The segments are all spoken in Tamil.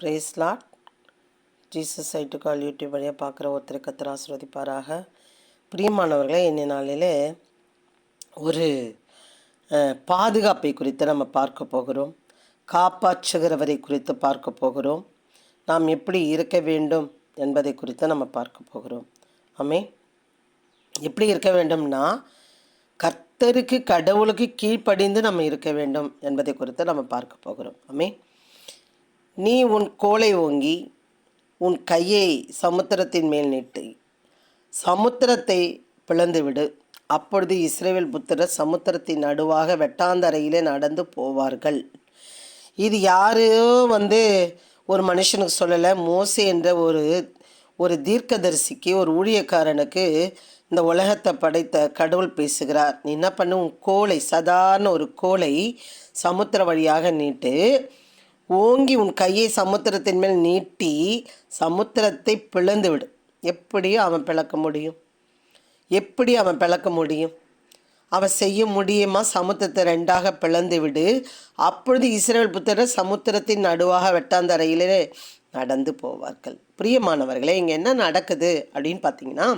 பிரேஸ் லாட் ஜீசஸ் ஐட்டு கால் யூடியூப் வழியாக பார்க்குற ஒருத்தர் கத்தர் ஆசிர்வதிப்பாராக பிரியமானவர்களை இன்னை நாளிலே ஒரு பாதுகாப்பை குறித்து நம்ம பார்க்க போகிறோம் காப்பாற்றுகிறவரை குறித்து பார்க்க போகிறோம் நாம் எப்படி இருக்க வேண்டும் என்பதை குறித்து நம்ம பார்க்க போகிறோம் ஆமே எப்படி இருக்க வேண்டும்னா கர்த்தருக்கு கடவுளுக்கு கீழ்ப்படிந்து நம்ம இருக்க வேண்டும் என்பதை குறித்து நம்ம பார்க்க போகிறோம் ஆமே நீ உன் கோலை ஓங்கி உன் கையை சமுத்திரத்தின் மேல் நீட்டு. சமுத்திரத்தை பிளந்து விடு அப்பொழுது இஸ்ரேல் புத்திரர் சமுத்திரத்தின் நடுவாக வெட்டாந்தரையிலே நடந்து போவார்கள். இது யாரையோ வந்து ஒரு மனுஷனுக்கு சொல்லலை மோசே என்ற ஒரு ஒரு தீர்க்கதரிசிக்கு ஒரு ஊழியக்காரனுக்கு இந்த உலகத்தை படைத்த கடவுள் பேசுகிறார். நீ என்ன பண்ணு? உன் கோலை சாதாரண ஒரு கோலை சமுத்திர வழியாக நீட்டு. ஓங்கி உன் கையை சமுத்திரத்தின் மேல் நீட்டி சமுத்திரத்தை பிளந்து விடு எப்படி அவன் பிளக்க முடியும்? எப்படி அவன் பிளக்க முடியும்? அவன் செய்ய முடியுமா? சமுத்திரத்தை ரெண்டாக பிளந்து விடு அப்பொழுது இஸ்ரேல் புத்திரர் சமுத்திரத்தின் நடுவாக வெட்டாந்தரையிலே நடந்து போவார்கள். பிரியமானவர்களே இங்கே என்ன நடக்குது அப்படின்னு பார்த்தீங்கன்னா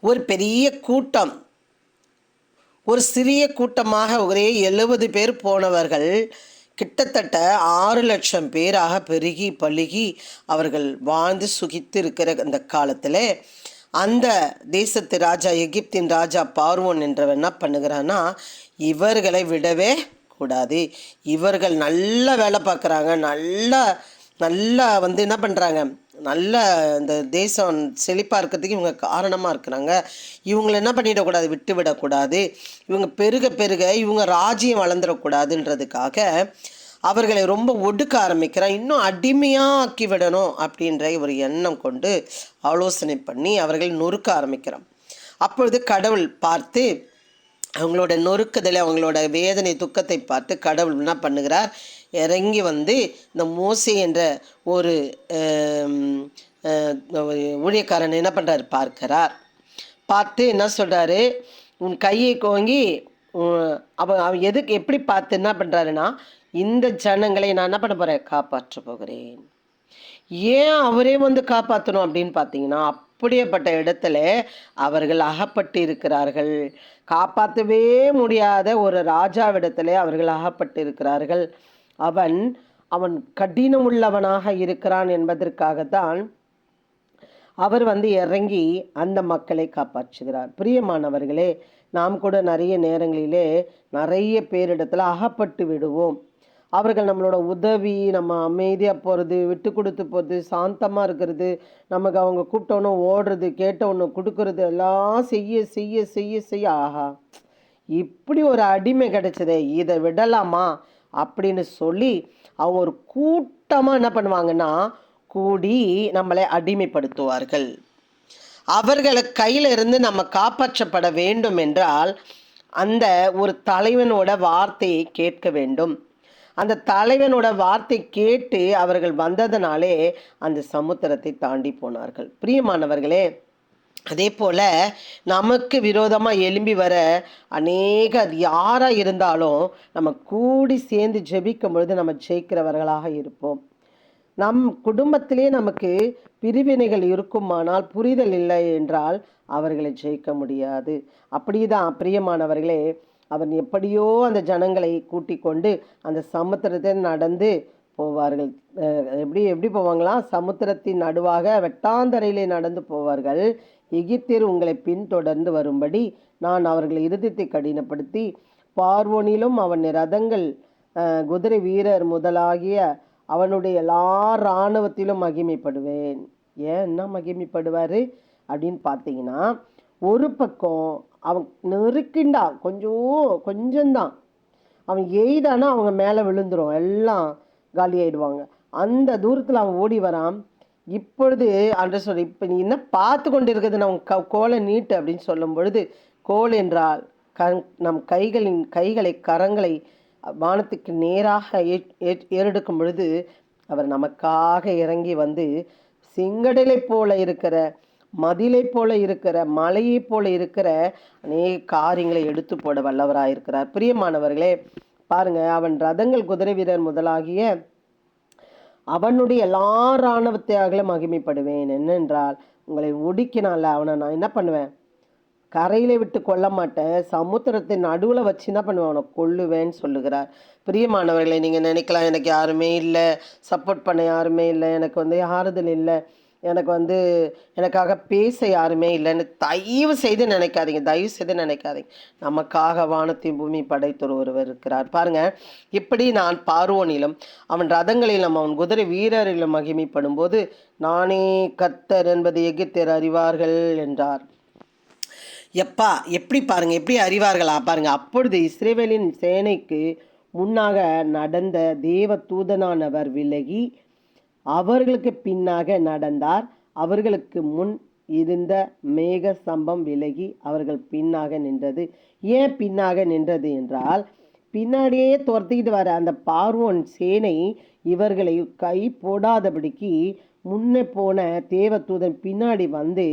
ஒரு பெரிய கூட்டம் ஒரு சிறிய கூட்டமாக ஒரே எழுபது பேர் போனவர்கள் கிட்டத்தட்ட ஆறு லட்சம் பேராக பெருகி பழுகி அவர்கள் வாழ்ந்து சுகித்து இருக்கிற அந்த காலத்தில் அந்த தேசத்து ராஜா எகிப்தின் ராஜா பார்வோன் என்றவன் என்ன பண்ணுகிறான்னா இவர்களை விடவே கூடாது. இவர்கள் நல்ல வேலை பார்க்குறாங்க நல்லா நல்லா வந்து என்ன பண்ணுறாங்க நல்ல இந்த தேசம் செழிப்பாக இருக்கிறதுக்கு இவங்க காரணமாக இருக்கிறாங்க. இவங்களை என்ன பண்ணிடக்கூடாது? விட்டு விடக்கூடாது. இவங்க பெருக பெருக இவங்க ராஜ்யம் வளர்ந்துடக்கூடாதுன்றதுக்காக அவர்களை ரொம்ப ஒடுக்க ஆரம்பிக்கிறான் இன்னும் அடிமையாக ஆக்கி விடணும் அப்படின்ற ஒரு எண்ணம் கொண்டு ஆலோசனை பண்ணி அவர்கள் நொறுக்க ஆரம்பிக்கிறான் அப்பொழுது கடவுள் பார்த்து அவங்களோட நொறுக்குதலை அவங்களோட வேதனை துக்கத்தை பார்த்து கடவுள் என்ன பண்ணுகிறார்? இறங்கி வந்து இந்த மோசே என்ற ஒரு ஊழியக்காரன் என்ன பண்ணுறாரு பார்க்கிறார். பார்த்து என்ன சொல்கிறாரு உன் கையை கோங்கி அவன் அவன் எதுக்கு எப்படி பார்த்து என்ன பண்ணுறாருன்னா இந்த ஜனங்களை நான் என்ன பண்ண போகிறேன் காப்பாற்ற போகிறேன். ஏன் அவரே வந்து காப்பாற்றணும் அப்படின்னு பார்த்தீங்கன்னா அப்படியேப்பட்ட இடத்துல அவர்கள் அகப்பட்டு இருக்கிறார்கள். காப்பாற்றவே முடியாத ஒரு ராஜாவிடத்திலே அவர்கள் அகப்பட்டு இருக்கிறார்கள். அவன் அவன் கடினம் உள்ளவனாக இருக்கிறான் என்பதற்காகத்தான் அவர் வந்து இறங்கி அந்த மக்களை காப்பாற்றுகிறார். பிரியமானவர்களே நாம் கூட நிறைய நேரங்களிலே நிறைய பேரிடத்தில் அகப்பட்டு விடுவோம். அவர்கள் நம்மளோட உதவி நம்ம அமைதியாக போகிறது விட்டு கொடுத்து போகிறது சாந்தமாக இருக்கிறது நமக்கு அவங்க கூப்பிட்டோன்னு ஓடுறது கேட்ட கொடுக்கறது எல்லாம் செய்ய செய்ய செய்ய செய்ய ஆஹா இப்படி ஒரு அடிமை கிடைச்சதே இதை விடலாமா? அப்படின்னு சொல்லி அவங்க ஒரு கூட்டமாக என்ன பண்ணுவாங்கன்னா கூடி நம்மளை அடிமைப்படுத்துவார்கள். அவர்களை கையில இருந்து நம்ம காப்பாற்றப்பட வேண்டும் என்றால் அந்த ஒரு தலைவனோட வார்த்தையை கேட்க வேண்டும். அந்த தலைவனோட வார்த்தை கேட்டு அவர்கள் வந்ததனாலே அந்த சமுத்திரத்தை தாண்டி போனார்கள். பிரியமானவர்களே அதே போல் நமக்கு விரோதமாக எழும்பி வர அநேக யாராக இருந்தாலும் நம்ம கூடி சேர்ந்து ஜெபிக்கும் பொழுது நம்ம ஜெயிக்கிறவர்களாக இருப்போம். நம் குடும்பத்திலே நமக்கு பிரிவினைகள் இருக்குமானால் புரிதல் இல்லை என்றால் அவர்களை ஜெயிக்க முடியாது. அப்படிதான் பிரியமானவர்களே அவன் எப்படியோ அந்த ஜனங்களை கூட்டிக் கொண்டு அந்த சமுத்திரத்தை நடந்து போவார்கள். எப்படி எப்படி போவாங்களாம் சமுத்திரத்தின் நடுவாக வெட்டாந்தரையிலே நடந்து போவார்கள். எகிப்தியர் உங்களை பின்தொடர்ந்து வரும்படி நான் அவர்கள் இருதயத்தை கடினப்படுத்தி பார்வோனிலும் அவன் ரதங்கள் குதிரை வீரர் முதலாகிய அவனுடைய எல்லா இராணுவத்திலும் மகிமைப்படுவேன். ஏன் என்ன மகிமைப்படுவார்? அப்படின்னு பார்த்தீங்கன்னா ஒரு பக்கம் அவன் நெருக்கிண்டா கொஞ்சம் கொஞ்சம்தான் அவன் எய்தானா அவங்க மேலே விழுந்துடும் எல்லாம் காலி ஆயிடுவாங்க அந்த தூரத்தில் அவன் ஓடி வரான். இப்பொழுது அன்று சொல்லி இப்போ நீ என்ன பார்த்து கொண்டு இருக்கிறது நான் க கோலை நீட்டு அப்படின்னு சொல்லும் பொழுது கோல் என்றால் க நம் கைகளின் கைகளை கரங்களை வானத்துக்கு நேராக ஏறெடுக்கும் பொழுது அவர் நமக்காக இறங்கி வந்து செங்கடலை போல இருக்கிற மதிலை போல இருக்கிற மலையை போல இருக்கிற அநேக காரியங்களை எடுத்து போட வல்லவராக இருக்கிறார் பிரியமானவர்களே பாருங்கள் அவன் ரதங்கள் குதிரை வீரர் முதலாகிய அவனுடைய எல்லா இராணுவத்தையாகல மகிமைப்படுவேன். என்னென்றால் உங்களை ஒடுக்கினால அவனை நான் என்ன பண்ணுவேன்? கரையில விட்டு கொல்ல மாட்டேன். சமுத்திரத்தின் நடுவில் வச்சு என்ன பண்ணுவேன்? அவனை கொல்லுவேன்னு சொல்லுகிறார். பிரியமானவர்களை நீங்கள் நினைக்கலாம் எனக்கு யாருமே இல்லை. சப்போர்ட் பண்ண யாருமே இல்லை. எனக்கு வந்து ஆறுதல் இல்லை. எனக்கு வந்து எனக்காக பேச யாருமே இல்லைன்னு தயவு செய்து நினைக்காதீங்க தயவு செய்து நினைக்காதீங்க. நமக்காக வானத்தையும் பூமி படைத்தொரு ஒருவர் இருக்கிறார். பாருங்க இப்படி நான் பார்வோனிலும் அவன் ரதங்களிலும் அவன் குதிரை வீரரிலும் மகிமைப்படும் போது நானே கர்த்தர் என்பது எகித்தர் அறிவார்கள் என்றார். எப்பா எப்படி பாருங்க எப்படி அறிவார்களா? பாருங்க அப்பொழுது இஸ்ரேவேலின் சேனைக்கு முன்னாக நடந்த தேவ தூதனானவர் விலகி அவர்களுக்கு பின்னாக நடந்தார். அவர்களுக்கு முன் இருந்த மேக சம்பம் விலகி அவர்கள் பின்னாக நின்றது. ஏன் பின்னாக நின்றது என்றால் பின்னாடியே துரத்திக்கிட்டு வர அந்த பார்வோன் சேனை இவர்களை கை போடாதபடிக்கு முன்னே போன தேவதூதன் பின்னாடி வந்து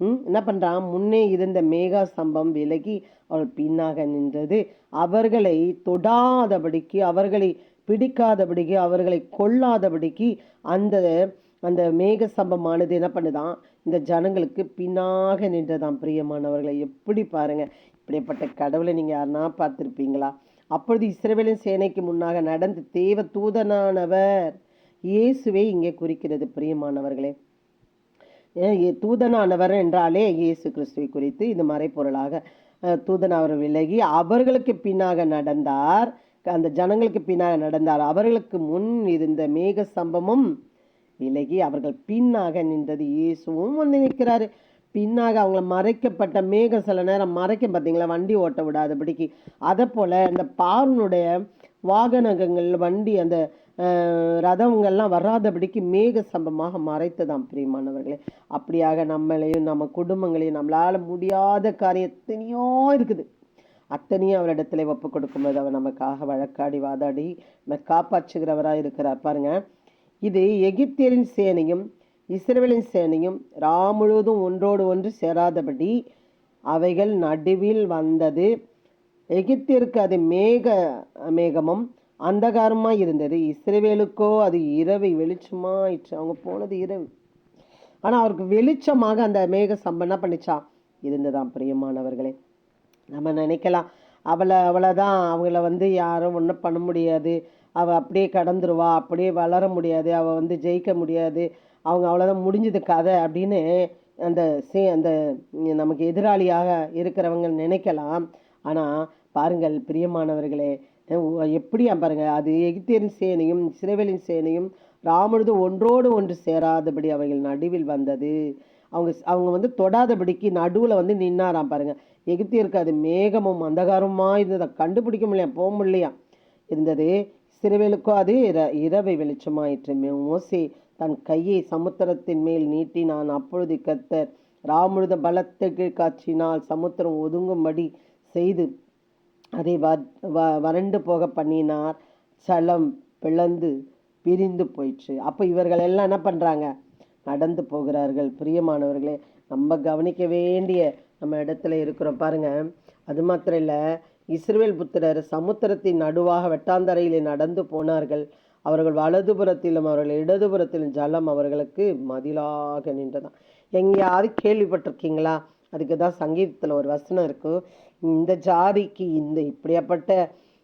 என்ன பண்ணுறான் முன்னே இருந்த மேகா ஸ்தம்பம் விலகி அவள் பின்னாக நின்றது. அவர்களை தொடாதபடிக்கு அவர்களை பிடிக்காதபடிக்கு அவர்களை கொல்லாதபடிக்கு அந்த அந்த மேக சம்பமானது என்ன பண்ணுதான்? இந்த ஜனங்களுக்கு பின்னாக நின்றதான் பிரியமானவர்களை எப்படி பாருங்க. இப்படிப்பட்ட கடவுளை நீங்கள் யாருன்னா பார்த்துருப்பீங்களா? அப்பொழுது இஸ்ரேவேலின் சேனைக்கு முன்னாக நடந்த தேவ தூதனானவர் இயேசுவை இங்கே குறிக்கிறது. பிரியமானவர்களே ஏன் தூதனானவர் என்றாலே இயேசு கிறிஸ்துவை குறித்து இது மறைப்பொருளாக தூதன் அவர் விலகி அவர்களுக்கு பின்னாக நடந்தார் அந்த ஜனங்களுக்கு பின்னாக நடந்தார். அவர்களுக்கு முன் இருந்த மேக சம்பமும் விலகி அவர்கள் பின்னாக நின்றது. இயேசுவும் வந்து நிற்கிறாரு. பின்னாக அவங்கள மறைக்கப்பட்ட மேகம் சில நேரம் மறைக்கும் பார்த்தீங்களா? வண்டி ஓட்ட விடாதபடிக்கு அதை போல் இந்த பார்வனுடைய வாகனங்கள் வண்டி அந்த ரதங்கள்லாம் வராதபடிக்கு மேக சம்பமாக மறைத்ததாம் பிரியமானவர்களே. அப்படியாக நம்மளையும் நம்ம குடும்பங்களையும் நம்மளால் முடியாத காரியம் எத்தனையோ இருக்குது. அத்தனையும் அவரிடத்துல ஒப்பு கொடுக்கும்போது அவர் நமக்காக வழக்காடி வாதாடி நம்ம காப்பாற்றுகிறவராக இருக்கிறார். பாருங்க இது எகிப்தியரின் சேனையும் இஸ்ரேலின் சேனையும் ரா முழுவதும் ஒன்றோடு ஒன்று சேராதபடி அவைகள் நடுவில் வந்தது. எகிப்திற்கு அது மேக மேகமும் அந்தகாரமாக இருந்தது. இஸ்ரேவேலுக்கோ அது இரவை வெளிச்சமாயிற்று. அவங்க போனது இரவு. ஆனால் அவருக்கு வெளிச்சமாக அந்த மேக சம்பம் என்ன பண்ணிச்சான் இருந்ததாம் பிரியமானவர்களே. நம்ம நினைக்கலாம். அவளை அவளை தான் அவங்கள வந்து யாரும் ஒன்றும் பண்ண முடியாது. அவள் அப்படியே கடந்துருவா அப்படியே வளர முடியாது அவள் வந்து ஜெயிக்க முடியாது. அவங்க அவ்வளோதான் முடிஞ்சது கதை அப்படின்னு அந்த சே அந்த நமக்கு எதிராளியாக இருக்கிறவங்க நினைக்கலாம். ஆனால் பாருங்கள் பிரியமானவர்களே எப்படியா பாருங்கள் அது எகிப்தியரின் சேனையும் இஸ்ரேவேலின் சேனையும் ராமனது ஒன்றோடு ஒன்று சேராதபடி அவைகள் நடுவில் வந்தது. அவங்க அவங்க வந்து தொடாதபடிக்கு நடுவில் வந்து நின்னாராம் பாருங்கள் எகிப்தியருக்கு அது மேகமும் அந்தகாரமாக இருந்ததை. கண்டுபிடிக்க முடியல. போக முடியலையா? இருந்தது. சிறுவேலுக்கோ அது இர- இரவை வெளிச்சமாயிற்று. மோசே தன் கையை சமுத்திரத்தின் மேல் நீட்டினான். அப்பொழுது கத்த ராமுழுத பலத்துக்கு காட்சினால் சமுத்திரம் ஒதுங்கும்படி செய்து அதை வ- வ- வறண்டு போக பண்ணினார். சலம் பிளந்து பிரிந்து போயிற்று. அப்போ இவர்கள் எல்லாம் என்ன பண்ணுறாங்க நடந்து போகிறார்கள். பிரியமானவர்களே நம்ம கவனிக்க வேண்டிய நம்ம இடத்துல இருக்கிறோம். பாருங்கள் அது மாத்திரம் இல்லை இஸ்ரேல் புத்திரர் சமுத்திரத்தின் நடுவாக வெட்டாந்தரையிலே நடந்து போனார்கள். அவர்கள் வலதுபுறத்திலும் அவர்கள் இடதுபுறத்திலும் ஜலம் அவர்களுக்கு மதிலாக நின்றதான் எங்கேயாவது கேள்விப்பட்டிருக்கீங்களா? அதுக்கு தான் சங்கீதத்தில் ஒரு வசனம் இருக்கும் இந்த ஜாதிக்கு இந்த இப்படியாப்பட்ட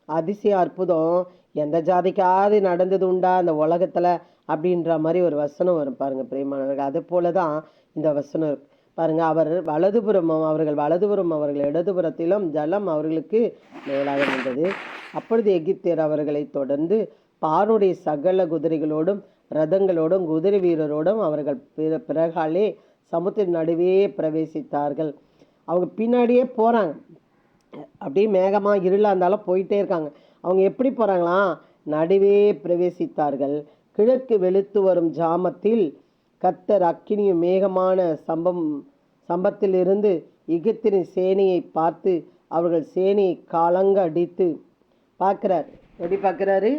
அதிசய அற்புதம் எந்த ஜாதிக்காவது நடந்தது உண்டா அந்த உலகத்தில்? அப்படின்ற மாதிரி ஒரு வசனம் வரும் பாருங்கள் பிரியமானவர்கள். அது போல தான் இந்த வசனம் இருக்குது பாருங்க அவர் வலதுபுறமும் அவர்கள் வலதுபுறம் அவர்கள் இடதுபுறத்திலும் ஜலம் அவர்களுக்கு மேலாக இருந்தது. அப்பொழுது எகிப்தியர் அவர்களை தொடர்ந்து பாருடைய சகல குதிரைகளோடும் ரதங்களோடும் குதிரை வீரரோடும் அவர்கள் பிற- பிறகாலே சமுத்திர நடுவே பிரவேசித்தார்கள். அவங்க பின்னாடியே போகிறாங்க அப்படியே மேகமாக இருளாக இருந்தாலும் போயிட்டே இருக்காங்க. அவங்க எப்படி போகிறாங்களாம் நடுவே பிரவேசித்தார்கள். கிழக்கு வெளுத்து வரும் ஜாமத்தில் கத்தர் அக்கினியும் மேகமான சம்பம் சம்பத்திலிருந்து எகிப்தின் சேனையை பார்த்து அவர்கள் சேனையை காலங்க அடித்து பார்க்குறார். எப்படி பார்க்குறாரு?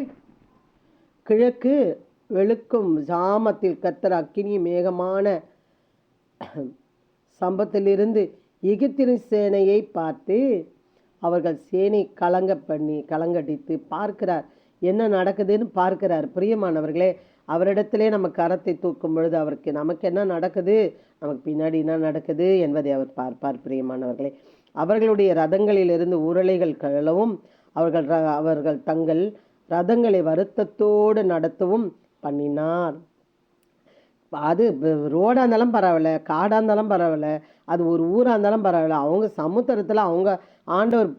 கிழக்கு வெளுக்கும் ஜாமத்தில் கத்தர் அக்கினியும் மேகமான சம்பத்திலிருந்து எகிப்தின் சேனையை பார்த்து அவர்கள் சேனை கலங்க பண்ணி கலங்கடித்து பார்க்கிறார். என்ன நடக்குதுன்னு பார்க்கிறார். பிரியமானவர்களே அவரிடத்திலே நம்ம கரத்தை தூக்கும் பொழுது அவருக்கு நமக்கு என்ன நடக்குது? நமக்கு பின்னாடி என்ன நடக்குது என்பதை அவர் பார்ப்பார் பிரியமானவர்களே. அவர்களுடைய ரதங்களிலிருந்து உருளைகள் கழலவும் அவர்கள் ர- அவர்கள் தங்கள் ரதங்களை வருத்தத்தோடு நடத்தவும் பண்ணினார். அது ரோடாக இருந்தாலும் பரவாயில்ல காடாக இருந்தாலும் பரவாயில்ல அது ஒரு ஊராக இருந்தாலும் பரவாயில்ல. அவங்க சமுத்திரத்தில் அவங்க ஆண்டவர்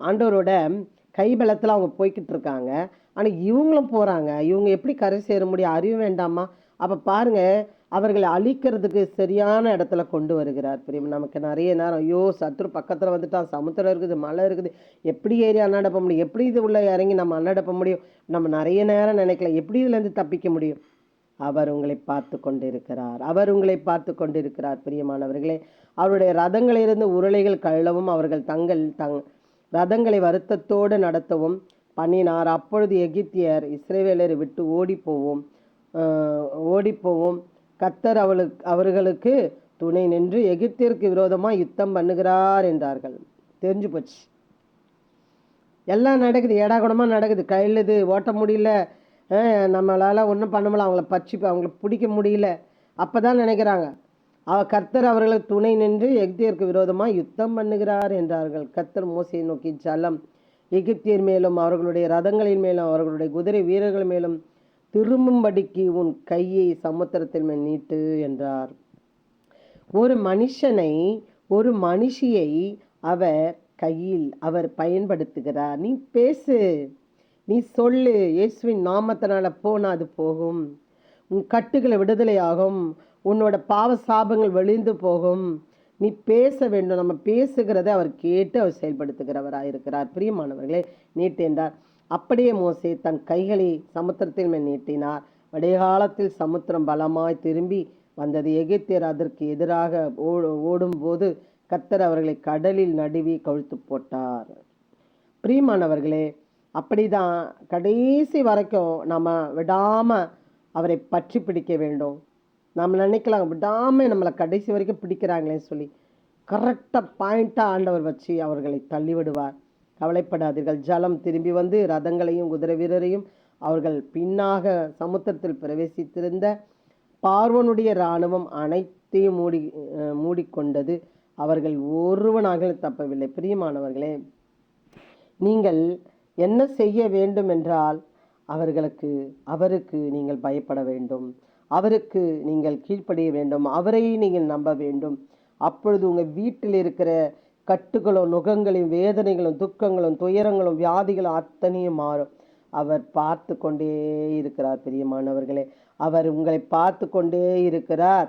ஆண்டவரோட கைபலத்தில் அவங்க போய்கிட்டு இருக்காங்க. ஆனால் இவங்களும் போகிறாங்க இவங்க எப்படி கரை சேர முடியும்? அறிவு வேண்டாமா? அப்போ பாருங்கள் அவர்களை அழிக்கிறதுக்கு சரியான இடத்துல கொண்டு வருகிறார் பிரியம். நமக்கு நிறைய நேரம் ஐயோ சத்ரு பக்கத்தில் வந்துட்டான் சமுத்திரம் இருக்குது மலை இருக்குது. எப்படி ஏறி அன்னடப்ப முடியும்? எப்படி இது உள்ள இறங்கி நம்ம அன்னடப்ப முடியும்? நம்ம நிறைய நேரம் நினைக்கல. எப்படி இதுலேருந்து தப்பிக்க முடியும்? அவர் உங்களை பார்த்து கொண்டிருக்கிறார். அவர் உங்களை பார்த்து கொண்டிருக்கிறார் பிரியமானவர்களே. அவருடைய ரதங்களிலிருந்து உருளைகள் கழலவும் அவர்கள் தங்கள் தங் ரதங்களை வருத்தத்தோடு நடத்தவும் பண்ணினார். அப்பொழுது எகிப்தியர் இஸ்ரேவேலரை விட்டு ஓடிப்போவோம். ஓடிப்போவோம். கத்தர் அவளுக்கு அவர்களுக்கு துணை நின்று எகிப்திற்கு விரோதமாக யுத்தம் பண்ணுகிறார் என்றார்கள். தெரிஞ்சு போச்சு. எல்லாம் நடக்குது. ஏடாகுடமாக நடக்குது. கையில் இது ஓட்ட முடியல. அஹ் நம்மளால ஒன்றும் பண்ண முடியல. அவங்கள பச்சி அவங்கள பிடிக்க முடியல. அப்போ தான் நினைக்கிறாங்க. அவ கர்த்தர் அவர்களுக்கு துணை நின்று எகிப்தியருக்கு விரோதமாக யுத்தம் பண்ணுகிறார் என்றார்கள். கர்த்தர் மோசையை நோக்கி ஜலம் எகிப்தியர் மேலும் அவர்களுடைய ரதங்களின் மேலும் அவர்களுடைய குதிரை வீரர்கள் மேலும் திரும்பும்படிக்கு உன் கையை சமுத்திரத்தின் மேல் நீட்டு என்றார். ஒரு மனுஷனை ஒரு மனுஷியை அவர் கையில் அவர் பயன்படுத்துகிறார். நீ பேசு நீ சொல்லு இயேசுவின் நாமத்தினால போனா அது போகும். உன் கட்டுகளை விடுதலையாகும். உன்னோட பாவ சாபங்கள் வெளிந்து போகும். நீ பேச வேண்டும். நம்ம பேசுகிறதை அவர் கேட்டு அவர் செயல்படுத்துகிறவராக இருக்கிறார். பிரியமானவர்களே நீட்டு அப்படியே மோசே தன் கைகளை சமுத்திரத்தின் மேல் நீட்டினார். விடைகாலத்தில் சமுத்திரம் பலமாய் திரும்பி வந்தது. எகிப்தியர் அதற்கு எதிராக ஓ- ஓடும்போது கத்தர் அவர்களை கடலில் நடுவி கவிழ்த்து போட்டார். பிரியமானவர்களே அப்படிதான் கடைசி வரைக்கும் நம்ம விடாமல் அவரை பற்றி பிடிக்க வேண்டும். நம்ம நினைக்கலாம் விடாமல் நம்மளை கடைசி வரைக்கும் பிடிக்கிறாங்களேன்னு சொல்லி கரெக்டாக பாயிண்ட்டாக ஆண்டவர் வச்சு அவர்களை தள்ளிவிடுவார். கவலைப்படாதீர்கள். ஜலம் திரும்பி வந்து ரதங்களையும் குதிரை வீரரையும் அவர்கள் பின்னாக சமுத்திரத்தில் பிரவேசித்திருந்த பார்வனுடைய இராணுவம் அனைத்தையும் மூடி மூடிக்கொண்டது அவர்கள் ஒருவனாக தப்பவில்லை. பிரியமானவர்களே நீங்கள் என்ன செய்ய வேண்டும் என்றால் அவர்களுக்கு அவருக்கு நீங்கள் பயப்பட வேண்டும். அவருக்கு நீங்கள் கீழ்ப்படிய வேண்டும் அவரை நீங்கள் நம்ப வேண்டும். அப்பொழுது உங்கள் வீட்டில் இருக்கிற கட்டுகளும் நுகங்களையும் வேதனைகளும் துக்கங்களும் துயரங்களும் வியாதிகளும் அத்தனையும் மாறும். அவர் பார்த்து கொண்டே இருக்கிறார் பிரியமானவர்களே அவர் உங்களை பார்த்து கொண்டே இருக்கிறார்.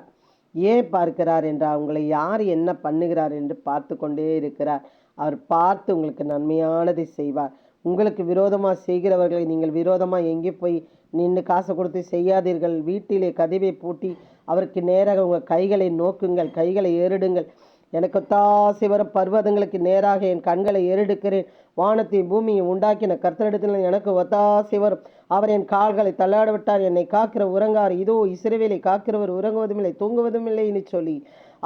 ஏன் பார்க்கிறார் என்றால் உங்களை யார் என்ன பண்ணுகிறார் என்று பார்த்து கொண்டே இருக்கிறார். அவர் பார்த்து உங்களுக்கு நன்மையானதை செய்வார். உங்களுக்கு விரோதமாக செய்கிறவர்களை நீங்கள் விரோதமாக எங்கே போய் நின்று காசு கொடுத்து செய்யாதீர்கள். வீட்டிலே கதவை பூட்டி அவருக்கு நேராக உங்கள் கைகளை நோக்குங்கள் கைகளை ஏறிடுங்கள். எனக்கு தாசி வரும் பர்வதங்களுக்கு நேராக என் கண்களை ஏறெடுக்கிறேன். வானத்தை பூமியை உண்டாக்கின கர்த்தரிடத்தில் எனக்கு ஒத்தாசி வரும். அவர் என் கால்களை தள்ளாட விட்டார் என்னை காக்கிற உறங்கார். இதோ இசிறுவேலை காக்கிறவர் உறங்குவதும் இல்லை தூங்குவதும் இல்லை என்று சொல்லி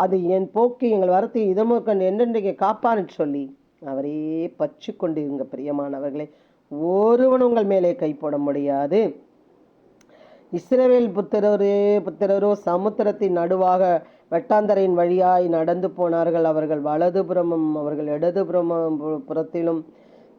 அது என் போக்கு எங்கள் வரத்தை இதமோ கண்டு என்றென்றைக்கு காப்பான்னு சொல்லி. அவரே பற்றி கொண்டிருங்க பிரியமானவர்களே. ஒருவன் உங்கள் மேலே கை போட முடியாது. இஸ்ரேவேல் புத்திரரே புத்திரரோ சமுத்திரத்தின் நடுவாக வெட்டாந்தரையின் வழியாய் நடந்து போனார்கள். அவர்கள் வலதுபுறமும் அவர்கள் இடதுபுறமும் பு- புறத்திலும்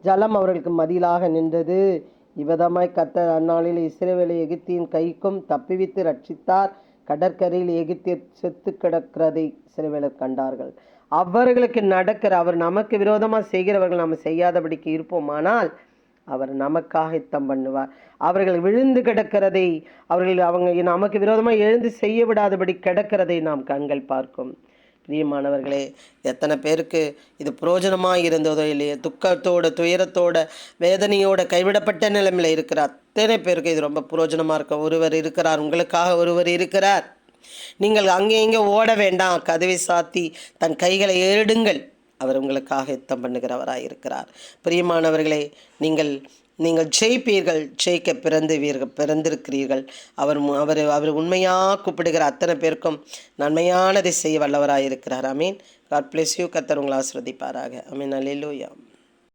ஜலம் அவர்களுக்கு மதிலாக நின்றது. இவ்விதமாய் கத்த அந்நாளில் இஸ்ரேவேலை எகிப்தியின் கைக்கும் தப்பிவித்து ரட்சித்தார். கடற்கரையில் எகிப்திய செத்து கிடக்கிறதை இஸ்ரேவேலர் கண்டார்கள். அவர்களுக்கு நடக்கிற அவர் நமக்கு விரோதமாக செய்கிறவர்கள் நாம் செய்யாதபடிக்கு இருப்போமானால் அவர் நமக்காக யுத்தம் பண்ணுவார். அவர்கள் விழுந்து கிடக்கிறதை அவர்கள் அவங்க நமக்கு விரோதமாக எழுந்து செய்ய விடாதபடி கிடக்கிறதை நாம் கண்கள் பார்க்கும். பிரியமானவர்களே எத்தனை பேருக்கு இது புரோஜனமாக இருந்ததோ இல்லையே துக்கத்தோட துயரத்தோட வேதனையோட கைவிடப்பட்ட நிலைமையில் இருக்கிற அத்தனை பேருக்கு இது ரொம்ப புரோஜனமாக இருக்க. ஒருவர் இருக்கிறார் உங்களுக்காக ஒருவர் இருக்கிறார். நீங்கள் அங்கே இங்கே ஓட வேண்டாம். கதவை சாத்தி தன் கைகளை ஏறிடுங்கள். அவர் உங்களுக்காக யுத்தம் பண்ணுகிறவராக இருக்கிறார். பிரியமானவர்களே நீங்கள் நீங்கள் ஜெயிப்பீர்கள். ஜெயிக்க பிறந்து வீர்கள் பிறந்திருக்கிறீர்கள். அவர் அவர் அவர் உண்மையாக கூப்பிடுகிற அத்தனை பேருக்கும் நன்மையானதை செய்ய வல்லவராக இருக்கிறார். அமீன் காட் பிளஸ் யூ கத்தர் உங்களை ஆசிரதிப்பாராக அமீன் அலிலூயா